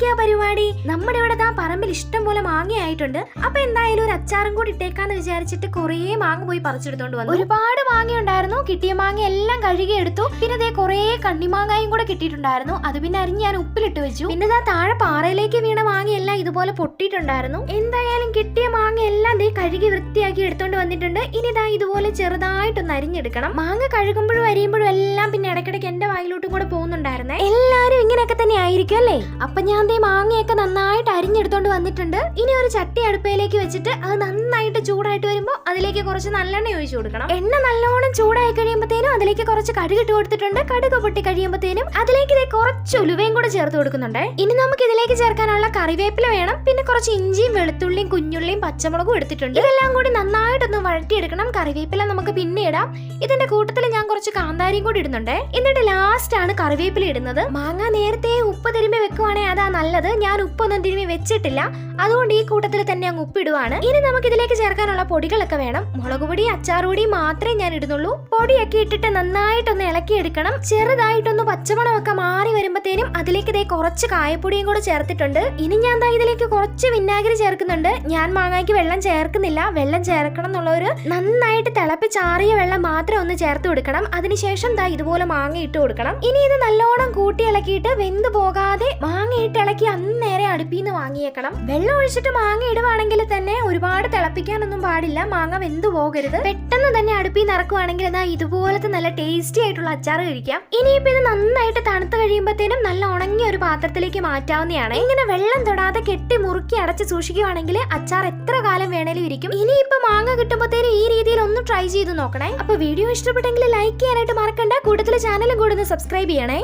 എന്തൊക്കെയാ പരിപാടി? നമ്മുടെ ഇവിടെ ദാ പറമ്പിൽ ഇഷ്ടം പോലെ മാങ്ങയായിട്ടുണ്ട്. അപ്പൊ എന്തായാലും ഒരു അച്ചാറും കൂടി ഇട്ടേക്കാന്ന് വിചാരിച്ചിട്ട് കുറേ മാങ്ങ പോയി പറിച്ചെടുത്തോണ്ട് വന്നു. ഒരുപാട് മാങ്ങ ഉണ്ടായിരുന്നു കിട്ടിയ മാങ്ങ എല്ലാം കഴുകി എടുത്തു. പിന്നെ ദേ കുറേ കണ്ണിമാങ്ങയും കൂടെ കിട്ടിയിട്ടുണ്ടായിരുന്നു. അത് പിന്നെ അരിഞ്ഞ് ഞാൻ ഉപ്പിലിട്ട് വെച്ചു. പിന്നെ ദാ താഴെ പാറയിലേക്ക് വീണ മാങ്ങയെല്ലാം ഇതുപോലെ പൊട്ടിയിട്ടുണ്ടായിരുന്നു. എന്തായാലും കിട്ടിയ മാങ്ങ എല്ലാം ദേ കഴുകി വൃത്തിയാക്കി എടുത്തോണ്ട് വന്നിട്ടുണ്ട്. ഇനി ദാ ഇതുപോലെ ചെറുതായിട്ടൊന്ന് അരിഞ്ഞെടുക്കണം. മാങ്ങ കഴുകുമ്പോഴും അരിയുമ്പോഴും എല്ലാം പിന്നെ ഇടയ്ക്കിടയ്ക്ക് എന്റെ വായിലോട്ടും കൂടെ ആയിരിക്കും അല്ലേ? അപ്പൊ ഞാൻ ദേ മാങ്ങയൊക്കെ നന്നായിട്ട് അരിഞ്ഞെടുത്തോണ്ട് വന്നിട്ടുണ്ട്. ഇനി ഒരു ചട്ടി അടുപ്പയിലേക്ക് വെച്ചിട്ട് അത് നന്നായിട്ട് ചൂടായിട്ട് വരുമ്പോൾ അതിലേക്ക് കുറച്ച് നല്ലെണ്ണ ഒഴിച്ചു കൊടുക്കണം. എണ്ണ നല്ലോണം ചൂടായി കഴിയുമ്പോഴത്തേനും അതിലേക്ക് കുറച്ച് കടുക് ഇട്ട് കൊടുത്തിട്ടുണ്ട്. കടുക് പൊട്ടി കഴിയുമ്പോഴത്തേനും അതിലേക്ക് ഇതേ കുറച്ച് ഉലുവയും കൂടെ ചേർത്ത് കൊടുക്കുന്നുണ്ട്. ഇനി നമുക്ക് ഇതിലേക്ക് ചേർക്കാനുള്ള കറിവേപ്പില വേണം. പിന്നെ കുറച്ച് ഇഞ്ചിയും വെളുത്തുള്ളിയും കുഞ്ഞുള്ളിയും പച്ചമുളകും എടുത്തിട്ടുണ്ട്. ഇതെല്ലാം കൂടി നന്നായിട്ടൊന്ന് വഴറ്റിയെടുക്കണം കറിവേപ്പില നമുക്ക് പിന്നെ ഇടാം. ഇതിന്റെ കൂട്ടത്തിൽ ഞാൻ കുറച്ച് കാന്താരിയും കൂടി ഇടുന്നുണ്ട്. എന്നിട്ട് ലാസ്റ്റ് ആണ് കറിവേപ്പില ഇടുന്നത്. മാങ്ങ നേരത്തെ ഉപ്പ് തിരുമ്പി വെക്കുവാണെങ്കിൽ അതാ നല്ലത്. ഞാൻ ഉപ്പൊന്നും തിരുമ്പി വെച്ചിട്ടില്ല. അതുകൊണ്ട് ഈ കൂട്ടത്തിൽ തന്നെ അങ്ങ് ഉപ്പിടുവാണ് ഇനി നമുക്ക് ഇതിലേക്ക് ചേർക്കാനുള്ള പൊടികളൊക്കെ വേണം. മുളക് പൊടി അച്ചാറുപൊടി മാത്രമേ ഞാൻ ഇടുന്നുള്ളൂ. പൊടിയൊക്കെ ഇട്ടിട്ട് നന്നായിട്ടൊന്ന് ഇളക്കി എടുക്കണം ചെറുതായിട്ടൊന്ന് പച്ചമണമൊക്കെ മാറി വരുമ്പോഴത്തേനും അതിലേക്ക് ഇതേ കുറച്ച് കായപ്പൊടിയും കൂടെ ചേർത്തിട്ടുണ്ട്. ഇനി ഞാൻ ദാ ഇതിലേക്ക് കുറച്ച് വിനാഗിരി ചേർക്കുന്നുണ്ട്. ഞാൻ മാങ്ങയ്ക്ക് വെള്ളം ചേർക്കുന്നില്ല. വെള്ളം ചേർക്കണം എന്നുള്ളൊരു നന്നായിട്ട് തിളപ്പിച്ചാറിയ വെള്ളം മാത്രം ഒന്ന് ചേർത്ത് കൊടുക്കണം. അതിനുശേഷം ദാ ഇതുപോലെ മാങ്ങ ഇട്ട് കൊടുക്കണം. ഇനി ഇത് നല്ലോണം കൂട്ടി ഇളക്കിയിട്ട് വെന്ത് പോകാതെ മാങ്ങ ഇട്ട് ഇളക്കി അന്നേരെ അടുപ്പിന്ന് വാങ്ങിയേക്കണം. വെള്ളം ഒഴിച്ചിട്ട് മാങ്ങ ഇടുവാണെങ്കിൽ തന്നെ ഒരുപാട് തിളപ്പിക്കാനൊന്നും പാടില്ല. മാങ്ങ വെന്തു പോകരുത്. പെട്ടെന്ന് തന്നെ അടുപ്പിൽ നിറക്കുവാണെങ്കിൽ എന്നാ ഇതുപോലത്തെ നല്ല ടേസ്റ്റി ആയിട്ടുള്ള അച്ചാർ കഴിക്കാം. ഇനിയിപ്പോ ഇത് നന്നായിട്ട് തണുത്ത് കഴിയുമ്പോഴത്തേനും നല്ല ഉണങ്ങിയ ഒരു പാത്രത്തിലേക്ക് മാറ്റാവുന്നതാണ്. ഇങ്ങനെ വെള്ളം തൊടാതെ കെട്ടി മുറുക്കി അടച്ച് സൂക്ഷിക്കുവാണെങ്കിൽ അച്ചാർ എത്ര കാലം വേണേലും ഇരിക്കും. ഇനിയിപ്പോ മാങ്ങ കിട്ടുമ്പോഴത്തേനും ഈ രീതിയിൽ ഒന്ന് ട്രൈ ചെയ്ത് നോക്കണേ. അപ്പൊ വീഡിയോ ഇഷ്ടപ്പെട്ടെങ്കിൽ ലൈക്ക് ചെയ്യാനായിട്ട് മറക്കണ്ട. കൂടുതൽ ചാനലും കൂടെ സബ്സ്ക്രൈബ് ചെയ്യണേ.